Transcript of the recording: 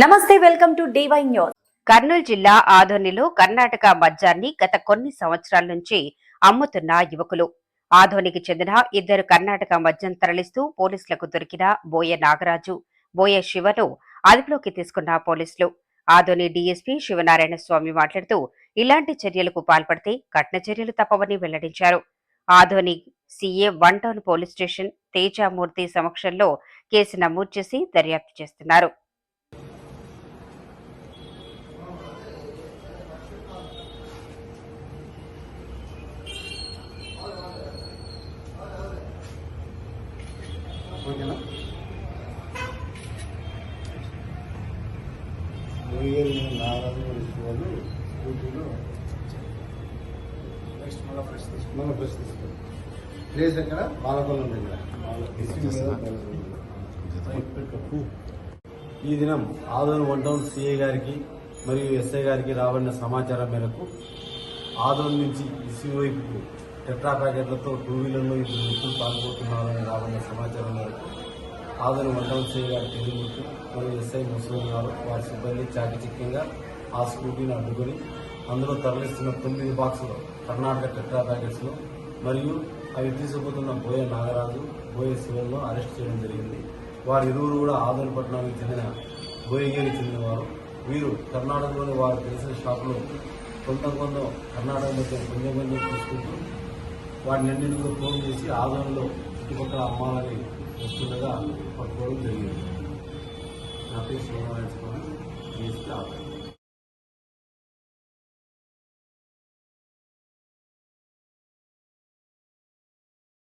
నమస్తే welcome to DY news. Kurnool జిల్లా ఆధోనిలో కర్ణాటక మద్యాన్ని గత కొన్ని సంవత్సరాల నుంచి అమ్ముతున్న యువకులు. ఆధోనికి చెందిన ఇద్దరు కర్ణాటక మద్యం తరలిస్తూ పోలీసులకు దొరికిన బోయ నాగరాజు బోయ శివను అదుపులోకి తీసుకున్న పోలీసులు. ఆధోని డీఎస్పీ శివనారాయణ స్వామి మాట్లాడుతూ ఇలాంటి చర్యలకు పాల్పడితే కఠిన చర్యలు తప్పవని వెల్లడించారు. Adoni CA one town police station Tejamurthy సమక్షంలో కేసు నమోదు చేసి దర్యాప్తు చేస్తున్నారు. ఓకేనా? వేగేది నారాజు వాళ్ళు స్కూటీలో నెక్స్ట్ మళ్ళీ ఫ్రెష్ తీసుకు. మళ్ళీ ఫ్రెష్ తీసుకో. ప్లేస్ ఎక్కడ? బాలకొల్లం దగ్గర. ఈ దినం ఆదోని వన్ టౌన్ సిఐ గారికి మరియు ఎస్ఐ గారికి రాబడిన సమాచారం మేరకు ఆదోని నుంచి ఇసి వైపుకు టెట్రా ప్యాకెట్లతో టూ వీలర్లో ఇద్దరు వ్యక్తులు పాల్గొతున్నారని రాబడిన సమాచారం మేరకు ఆదరణ మండలం టౌన్ గారి మరియు ఎస్ఐ ముస్లిం గారు వారి సిబ్బంది చాకచక్యంగా ఆ స్కూటీని అడ్డుకొని అందులో తరలిస్తున్న తొమ్మిది బాక్సులు కర్ణాటక టెట్రా ప్యాకెట్స్ను మరియు అవి తీసుకుపోతున్న బోయ నాగరాజు బోయ శివన్ను అరెస్ట్ చేయడం జరిగింది. వారి ఇరువురు కూడా ఆదోని పట్టణానికి చెందిన బోయగిరికి చెందినవారు. వీరు కర్ణాటకలోని వారు తెలిసిన షాపులో కొంత కొంత కర్ణాటక మధ్య కొంచెం కొంచెం తీసుకుంటూ వాటిని అన్నింటి కూడా ఫోన్ చేసి ఆదరణలో చుట్టుపక్కల అమ్మాలని వస్తుండగా పట్టుకోవడం జరిగింది. నా పేరు శ్రీనివాస స్వామి డిఎస్పీ ఆదోని